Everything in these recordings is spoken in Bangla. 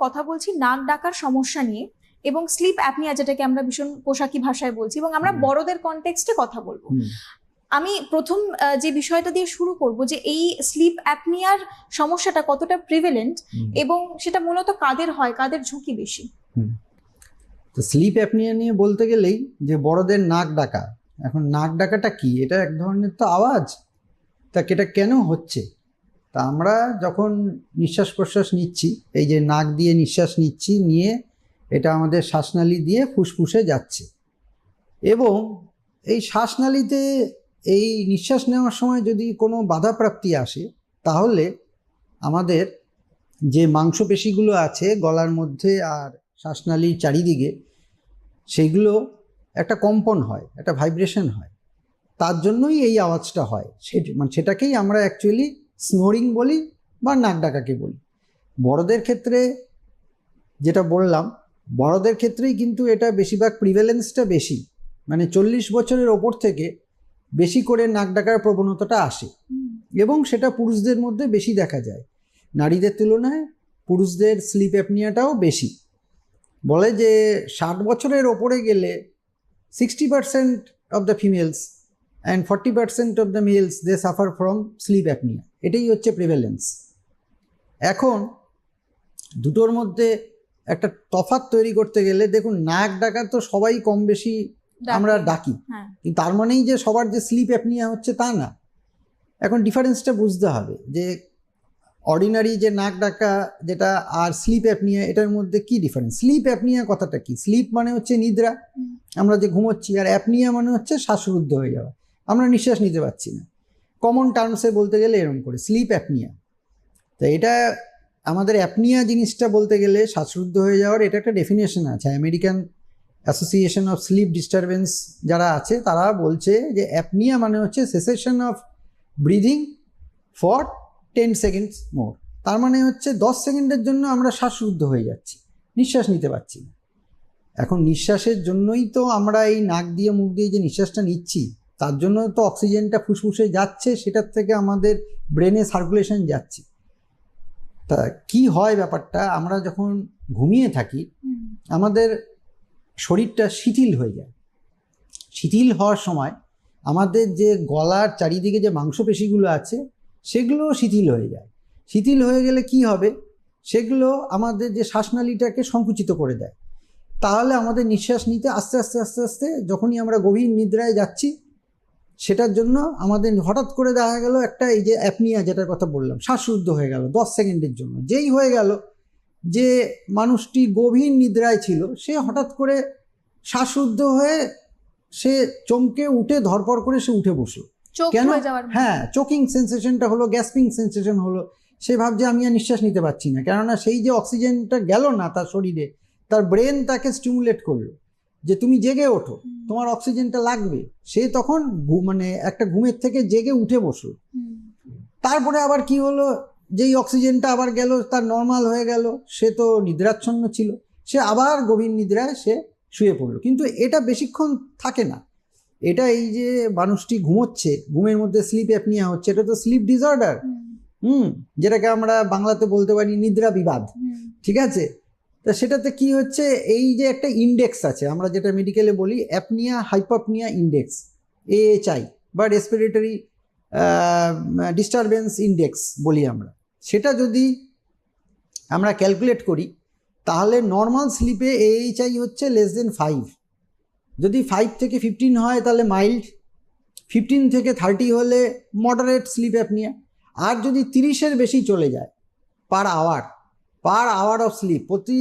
কথা বলছি নাক ডাকার সমস্যা নিয়ে এবং স্লিপ অ্যাপনিয়া যেটাকে আমরা ভীষণ পোশাকি ভাষায় বলছি এবং আমরা বড়দের কনটেক্সটে কথা বলব। আমি প্রথম যে বিষয়টা দিয়ে শুরু করব যে এই স্লিপ অ্যাপনিয়ার সমস্যাটা কতটা প্রিভেলেন্ট এবং সেটা মূলত কাদের হয় কাদের ঝুঁকি বেশি? তো স্লিপ অ্যাপনিয়া নিয়ে বলতে গেলেই যে বড়দের নাক ডাকা এখন নাক ডাকাটা কি? এটা এক ধরনের তো আওয়াজ? তা এটা কেন হচ্ছে? তা আমরা যখন নিঃশ্বাস প্রশ্বাস নিচ্ছি, এই যে নাক দিয়ে নিঃশ্বাস নিচ্ছি, নিয়ে এটা আমাদের শ্বাসনালী দিয়ে ফুসফুসে যাচ্ছে। এবং এই শ্বাসনালীতে এই নিঃশ্বাস নেওয়ার সময় যদি কোনো বাধাপ্রাপ্তি আসে, তাহলে আমাদের যে মাংসপেশিগুলো আছে গলার মধ্যে আর শ্বাসনালীর চারিদিকে, সেগুলো একটা কম্পন হয়, একটা ভাইব্রেশন হয়। তার জন্যই এই আওয়াজটা হয়। সেটা মানে সেটাকেই আমরা অ্যাকচুয়ালি স্নোরিং বলি বা নাক ডাকাকে বলি। বড়দের ক্ষেত্রে যেটা বললাম বড়দের ক্ষেত্রেই কিন্তু এটা বেশিরভাগ প্রিভ্যালেন্সটা বেশি। মানে চল্লিশ বছরের ওপর থেকে বেশি করে নাক ডাকার প্রবণতাটা আসে। এবং সেটা পুরুষদের মধ্যে বেশি দেখা যায়। নারীদের তুলনায় পুরুষদের স্লিপ অ্যাপনিয়াটাও বেশি। বলে যে ষাট বছরের ওপরে গেলে sixty percent of the females and forty percent of the males they suffer from sleep apnoea এটাই হচ্ছে প্রিভ্যালেন্স এখন দুটোর মধ্যে একটা তফাৎ তৈরি করতে গেলে দেখুন নাক ডাকা তো সবাই কম বেশি আমরা ডাকি। হ্যাঁ। কিন্তু তার মানেই যে সবার যে স্লিপ অ্যাপনিয়া হচ্ছে তা না। এখন ডিফারেন্সটা বুঝতে হবে যে অর্ডিনারি যে নাক ডাকা যেটা আর স্লিপ অ্যাপনিয়া এটার মধ্যে কি ডিফারেন্স স্লিপ অ্যাপনিয়া কথাটা কি? স্লিপ মানে হচ্ছে নিদ্রা। আমরা যে ঘুমোচ্ছি আর অ্যাপনিয়া মানে হচ্ছে শ্বাসরুদ্ধ হয়ে যাওয়া। আমরা নিঃশ্বাস নিতে পারছি না। কমন টার্মসে বলতে গেলে এরকম করে স্লিপ অ্যাপনিয়া তা এটা আমাদের অ্যাপনিয়া জিনিসটা বলতে গেলে শ্বাসরুদ্ধ হয়ে যাওয়ার এটা একটা ডেফিনেশন আছে। American association of sleep disturbance যারা আছে, তারা বলছে যে অ্যাপনিয়া মানে হচ্ছে cessation of breathing for ten seconds more তার মানে হচ্ছে দশ সেকেন্ডের জন্য আমরা শ্বাসরুদ্ধ হয়ে যাচ্ছি, নিঃশ্বাস নিতে পারছি না। এখন নিঃশ্বাসের জন্যই তো আমরা এই নাক দিয়ে, মুখ দিয়ে যে নিঃশ্বাসটা নিচ্ছি তার জন্য তো অক্সিজেনটা ফুসফুসে যাচ্ছে সেটার থেকে আমাদের ব্রেনে সার্কুলেশন যাচ্ছে। তা কি হয় ব্যাপারটা? আমরা যখন ঘুমিয়ে থাকি আমাদের শরীরটা শিথিল হয়ে যায়। শিথিল হওয়ার সময় আমাদের যে গলার চারিদিকে যে মাংসপেশিগুলো আছে সেগুলো শিথিল হয়ে যায়। শিথিল হয়ে গেলে কি হবে? সেগুলো আমাদের যে শ্বাসনালীটাকে সংকুচিত করে দেয়। তাহলে আমাদের নিঃশ্বাস নিতে আস্তে আস্তে আস্তে আস্তে যখনই আমরা গভীর নিদ্রায় যাচ্ছি সেটার জন্য আমাদের হঠাৎ করে দেখা গেল একটা এই যে অ্যাপনিয়া যেটার কথা বললাম শ্বাসরুদ্ধ হয়ে গেল দশ সেকেন্ডের জন্য। যেই হয়ে গেল যে মানুষটি গভীর নিদ্রায় ছিল সে হঠাৎ করে শ্বাসরুদ্ধ হয়ে সে চমকে উঠে ধরপড় করে সে উঠে বসল। কেন? হ্যাঁ চোকিং সেন্সেশনটা হলো গ্যাসপিং সেন্সেশন হলো। সে ভাবছে আমি আর নিঃশ্বাস নিতে পারছি না। কেননা সেই যে অক্সিজেনটা গেল না তার শরীরে তার ব্রেন তাকে স্টিমুলেট করল। যে তুমি জেগে ওঠো তোমার অক্সিজেনটা লাগবে। সে তখন মানে একটা ঘুমের থেকে জেগে উঠে বসল। তারপরে আবার কি হলো? যেই অক্সিজেনটা আবার গেল তার নর্মাল হয়ে গেল। সে তো নিদ্রাচ্ছন্ন ছিল। সে আবার গভীর নিদ্রায় সে শুয়ে পড়ল। কিন্তু এটা বেশিক্ষণ থাকে না। এটা এই যে মানুষটি ঘুমোচ্ছে ঘুমের মধ্যে স্লিপ অ্যাপনিয়া হচ্ছে এটা তো স্লিপ ডিসঅর্ডার হুম। হুম যেটাকে আমরা বাংলাতে বলতে পারি নিদ্রা বিবাদ। ঠিক আছে? তা সেটাতে কি হচ্ছে? এই যে একটা ইন্ডেক্স আছে, আমরা যেটা মেডিকেলে বলি অ্যাপনিয়া হাইপপনিয়া ইন্ডেক্স এএইচআই বা রেসপিরেটরি ডিস্টারবেন্স ইন্ডেক্স বলি আমরা। সেটা যদি আমরা ক্যালকুলেট করি, তাহলে নর্মাল স্লিপে এএইচআই হচ্ছে লেস দেন ফাইভ যদি ফাইভ থেকে ফিফটিন হয়, তাহলে মাইল্ড ফিফটিন থেকে থার্টি হলে মডারেট স্লিপ অ্যাপনিয়া আর যদি তিরিশের বেশি চলে যায় per hour per hour of sleep, প্রতি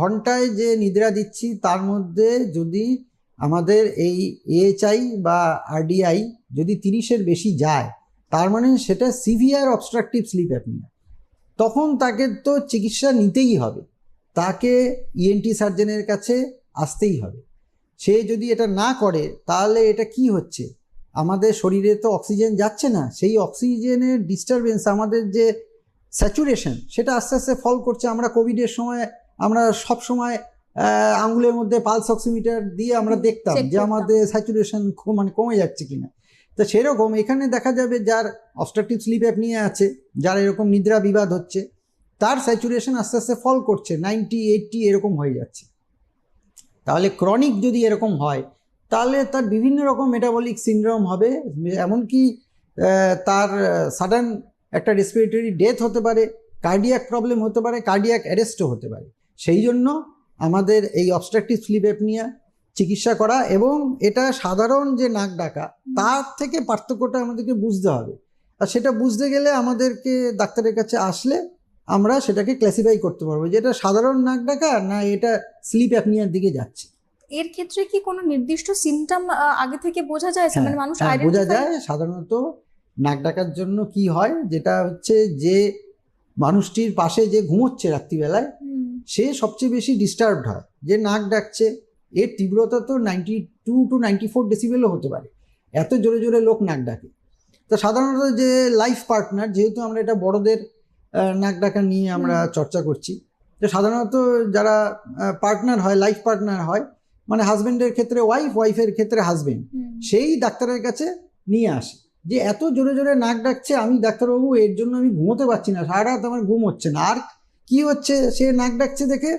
ঘন্টায় যে নিদ্রা দিচ্ছি তার মধ্যে যদি আমাদের এই এএচআই বা আরডিআই যদি তিরিশের বেশি যায়, তার মানে সেটা সিভিয়ার অবস্ট্রাকটিভ স্লিপ অ্যাপনিয়া। তখন তাকে তো চিকিৎসা নিতেই হবে, তাকে ইএনটি সার্জনের কাছে আসতেই হবে। সে যদি এটা না করে, তাহলে এটা কি হচ্ছে? আমাদের শরীরে তো অক্সিজেন যাচ্ছে না, সেই অক্সিজেনের ডিস্টারবেন্স আমাদের যে স্যাচুরেশন সেটা আস্তে আস্তে ফল করছে। আমরা কোভিডের সময় আমরা সব সময় আঙ্গুলের মধ্যে পালস অক্সিমিটার দিয়ে আমরা দেখতাম যে আমাদের স্যাচুরেশন মানে কমে যাচ্ছে কিনা। তো সেরকম এখানে দেখা যাবে যার অবস্ট্রাকটিভ স্লিপ অ্যাপনিয়া আছে যার এরকম নিদ্রা বিবাদ হচ্ছে তার স্যাচুরেশন আস্তে আস্তে ফল করছে নাইনটি এইটটি এরকম হয়ে যাচ্ছে। তাহলে ক্রনিক যদি এরকম হয় তাহলে তার বিভিন্ন রকম মেটাবলিক সিনড্রোম হবে। এমনকি তার সাডেন একটা রেসপিরেটরি ডেথ হতে পারে কার্ডিয়াক প্রবলেম হতে পারে কার্ডিয়াক অ্যারেস্টও হতে পারে। সেই জন্য আমাদের এই অবস্ট্রাকটিভ স্লিপ অ্যাপনিয়া চিকিৎসা করা এবং এটা সাধারণ যে নাক ডাকা তার থেকে পার্থক্যটা আমাদেরকে বুঝতে হবে। আর সেটা বুঝতে গেলে আমাদেরকে ডাক্তারের কাছে আসলে আমরা সেটাকে ক্লাসিফাই করতে পারব যে এটা সাধারণ নাক ডাকা না এটা স্লিপ অ্যাপনিয়ার দিকে যাচ্ছে। এর ক্ষেত্রে কি কোনো নির্দিষ্ট সিমটম আগে থেকে বোঝা যায়? হ্যাঁ, মানে মানুষ হ্যাঁ, বোঝা যায় সাধারণত নাক ডাকার জন্য কি হয়? যেটা হচ্ছে যে মানুষটির পাশে যে ঘুমোচ্ছে রাত্রিবেলায় সে সবচেয়ে বেশি ডিস্টার্বড হয়। যে নাক ডাকছে এর তীব্রতা তো ninety two two ninety four ডেসিবেলও হতে পারে। এত জোরে জোরে লোক নাক ডাকে। তো সাধারণত যে লাইফ পার্টনার যেহেতু আমরা এটা বড়দের নাক ডাকা নিয়ে আমরা চর্চা করছি তো সাধারণত যারা পার্টনার হয় লাইফ পার্টনার হয় মানে হাজব্যান্ডের ক্ষেত্রে ওয়াইফ ওয়াইফের ক্ষেত্রে হাজবেন্ড হুম, সেই ডাক্তারের কাছে নিয়ে আসে। যে এত জোরে জোরে নাক ডাকছে আমি ডাক্তারবাবু এর জন্য আমি ঘুমোতে পারছি না সারা রাত আমার ঘুম হচ্ছে না। আর কি হচ্ছে সে নাক ডাকছে দেখে?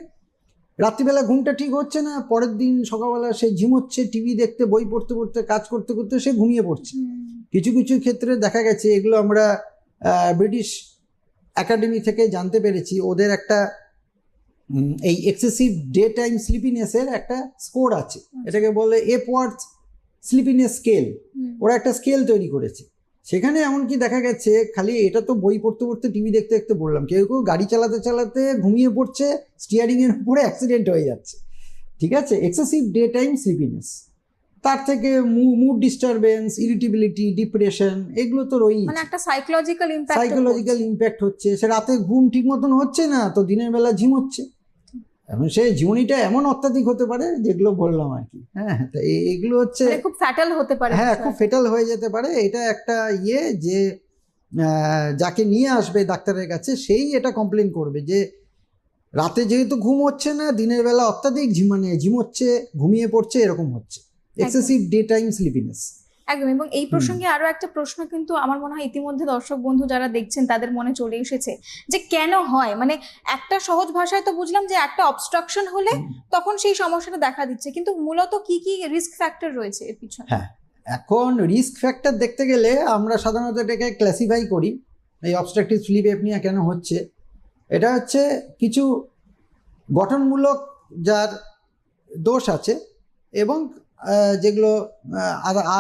রাত্রিবেলা ঘুমটা ঠিক হচ্ছে না পরের দিন সকালবেলা সে ঝিমোচ্ছে টিভি দেখতে বই পড়তে পড়তে কাজ করতে করতে সে ঘুমিয়ে পড়ছে। কিছু কিছু ক্ষেত্রে দেখা গেছে এগুলো আমরা ব্রিটিশ একাডেমি থেকে জানতে পেরেছি। ওদের একটা এই এক্সেসিভ ডে টাইম স্লিপিনেসের একটা স্কোর আছে। এটাকে বলে এপওয়ার্থ স্লিপিনেস স্কেল ওরা একটা স্কেল তৈরি করেছে। সেখানে এমনকি দেখা গেছে খালি এটা তো বই পড়তে পড়তে টিভি দেখতে দেখতে বললাম কেউ কেউ গাড়ি চালাতে চালাতে ঘুমিয়ে পড়ছে স্টিয়ারিং এর উপরে অ্যাক্সিডেন্ট হয়ে যাচ্ছে। ঠিক আছে? এক্সেসিভ ডে টাইম স্লিপিনেস তার থেকে মুড ডিস্টারবেন্স ইরিটেবিলিটি ডিপ্রেশন এগুলো তো রই মানে একটা সাইকোলজিক্যাল ইম্প্যাক্ট সাইকোলজিক্যাল ইম্প্যাক্ট হচ্ছে। সে রাতে ঘুম ঠিক মতন হচ্ছে না তো দিনের বেলা ঝিম হচ্ছে। এখন সে জীবনীটা এমন অত্যাধিক হতে পারে যেগুলো বললাম আর কি। হ্যাঁ তো এগুলো হচ্ছে মানে খুব ফ্যাটাল হতে পারে হ্যাঁ খুব ফেটাল হয়ে যেতে পারে। এটা একটা ইয়ে যে যাকে নিয়ে আসবে ডাক্তারের কাছে সেই এটা কমপ্লেন করবে যে রাতে যেহেতু ঘুম হচ্ছে না দিনের বেলা অত্যাধিক ঝিম মানে ঝিমোচ্ছে ঘুমিয়ে পড়ছে এরকম হচ্ছে। এক্সেসিভ ডে টাইম স্লিপিনেস একদম এবং এই প্রসঙ্গে আরও একটা প্রশ্ন কিন্তু আমার মনে হয় ইতিমধ্যে দর্শক বন্ধু যারা দেখছেন তাদের মনে চলে এসেছে যে কেন হয়? মানে একটা সহজ ভাষায় তো বুঝলাম যে একটা অবস্ট্রাকশন হলে তখন সেই সমস্যাটা দেখা দিচ্ছে কিন্তু মূলত কি কি রিস্ক ফ্যাক্টর রয়েছে এর পিছনে? হ্যাঁ এখন রিস্ক ফ্যাক্টর দেখতে গেলে আমরা সাধারণত এটাকে ক্লাসিফাই করি এই অবস্ট্রাকটিভ স্লিপ এপনিয়া কেন হচ্ছে? এটা হচ্ছে কিছু গঠনমূলক যার দোষ আছে এবং যেগুলো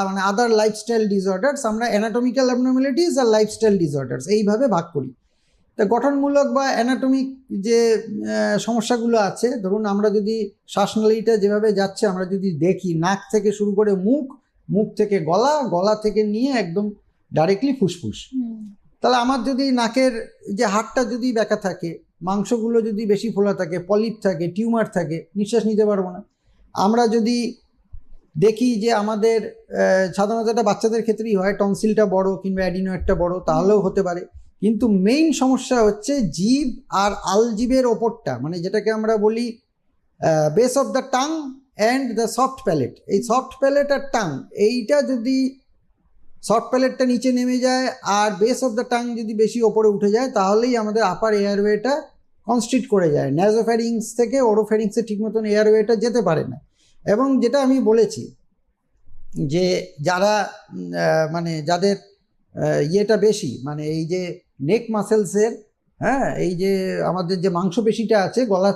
মানে আদার লাইফস্টাইল ডিসঅর্ডার্স আমরা অ্যানাটমিক্যাল অ্যাবনর্মালিটিস আর লাইফস্টাইল ডিসঅর্ডার্স এইভাবে ভাগ করি। তা গঠনমূলক বা অ্যানাটমিক যে সমস্যাগুলো আছে ধরুন আমরা যদি শ্বাসনালীটা যেভাবে যাচ্ছে আমরা যদি দেখি নাক থেকে শুরু করে মুখ মুখ থেকে গলা গলা থেকে নিয়ে একদম ডাইরেক্টলি ফুসফুস। তাহলে আমার যদি নাকের যে হাড়টা যদি ব্যাকা থাকে মাংসগুলো যদি বেশি ফোলা থাকে পলিপ থাকে টিউমার থাকে নিঃশ্বাস নিতে পারব না। আমরা যদি দেখি যে আমাদের সাধারণত এটা বাচ্চাদের ক্ষেত্রেই হয় টনসিলটা বড় কিংবা অ্যাডিনোয়েটটা বড়, তাহলেও হতে পারে। কিন্তু মেইন সমস্যা হচ্ছে জীব আর আলজিভের ওপরটা মানে যেটাকে আমরা বলি base of the tongue and the soft palate এই সফট প্যালেট আর টাং এইটা যদি সফট প্যালেটটা নিচে নেমে যায় আর বেস অফ দ্য টাং যদি বেশি ওপরে উঠে যায়, তাহলেই আমাদের আপার এয়ারওয়েটা কনস্ট্রিক্ট করে যায়। ন্যাজোফ্যারিংস থেকে ওরোফ্যারিংসে ঠিক মতন এয়ারওয়েটা যেতে পারে না। এবং যেটা আমি বলেছি যে যারা মানে যাদের ইয়েটা বেশি মানে এই যে নেক মাসেলসের হ্যাঁ এই যে আমাদের যে মাংসপেশিটা আছে গলার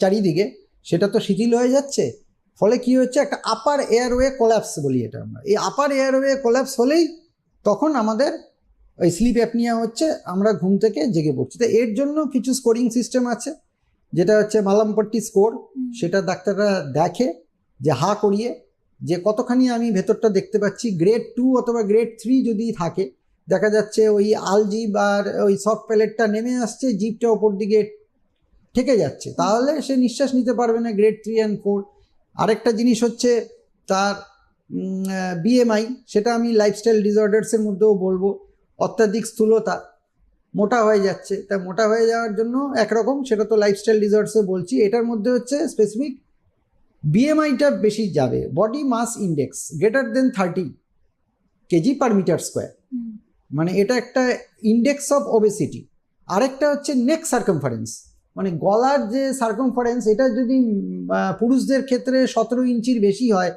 চারিদিকে সেটা তো শিথিল হয়ে যাচ্ছে। ফলে কি হচ্ছে? একটা আপার এয়ারওয়ে কোল্যাপস বলি এটা আমরা। এই আপার এয়ারওয়ে কোল্যাপস হলেই তখন আমাদের ওই স্লিপ অ্যাপনিয়া হচ্ছে আমরা ঘুম থেকে জেগে পড়ছি। তো এর জন্য কিছু স্কোরিং সিস্টেম আছে যেটা হচ্ছে মালামপট্টি স্কোর সেটা ডাক্তাররা দেখে যে হা করিয়ে যে কতখানি আমি ভেতরটা দেখতে পাচ্ছি গ্রেড টু অথবা গ্রেড থ্রি যদি থাকে, দেখা যাচ্ছে ওই আলজিব আর ওই সফট প্যালেটটা নেমে আসছে জিপটা ওপর দিকে ঠেকে যাচ্ছে। তাহলে সে নিঃশ্বাস নিতে পারবে না গ্রেড থ্রি অ্যান্ড ফোর আরেকটা জিনিস হচ্ছে তার বিএমআই সেটা আমি লাইফস্টাইল ডিসঅর্ডার্সের মধ্যেও বলব। অত্যাধিক স্থূলতা, মোটা হয়ে যাচ্ছে। তা মোটা হয়ে যাওয়ার জন্য একরকম, সেটা তো লাইফস্টাইল ডিসঅর্ডার্সে বলছি। এটার মধ্যে হচ্ছে স্পেসিফিক বিএমআইটা বেশি যাবে। Body mass index greater than thirty KG per metre square মানে এটা একটা ইন্ডেক্স অফ ওবেসিটি আরেকটা হচ্ছে নেক সার্কমফারেন্স মানে গলার যে সার্কমফারেন্স এটা যদি পুরুষদের ক্ষেত্রে সতেরো ইঞ্চির বেশি হয়